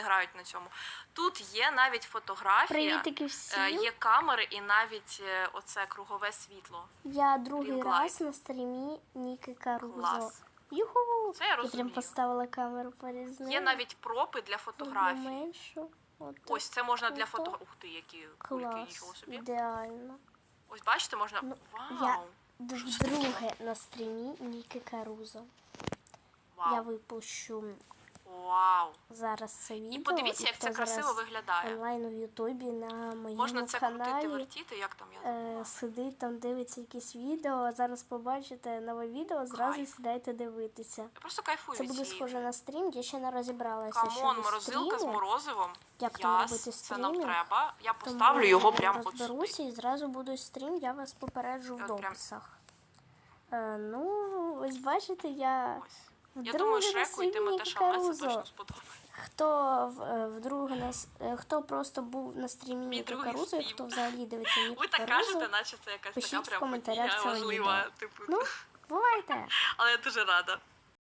грають на цьому. Тут є навіть фотографія, Привітики е, всім. є камери і навіть е, оце кругове світло. Я другий Ring раз на стрімі Ніки Карузо. Клас. Юху! Це я Я прям розумію. поставила камеру з Є навіть пропи для фотографій. Меншу. От Ось це можна для Ото. фото. Ух ти, які кульки, Клас, нічого собі. ідеально. Ось бачите, можна. Ну, Вау! я д- вдруге на стрімі Ніки Карузо. Я Вау! випущу Вау! зараз це відео. І подивіться, як це красиво виглядає. онлайн у Ютубі на моєму Можна це крутити, каналі. вертіти, як там я Е, сидить там, дивиться якісь відео. а Зараз побачите нове відео, зразу Кайф. сідайте дивитися. Я просто кайфую Це від буде цієї. схоже на стрім, я ще не розібралася. Камон, щодо морозилка з морозивом. Як там Яс, робити це нам треба. Я тому поставлю його прямо от розберуся і зразу буде стрім, я вас попереджу в От прям- Е, ну, ось бачите, я Ось. Я вдруге думаю, Шреку і Тимоте це точно сподобається. Хто в- е, вдруге нас, е, хто просто був на стрімі Мій Ніки другий Карузо, і стрім. хто взагалі дивиться Ніку Ви так Карузо, кажете, наче це якась пишіть така прям коментарях подія цього важлива. відео. Типу, Ну, бувайте! але я дуже рада.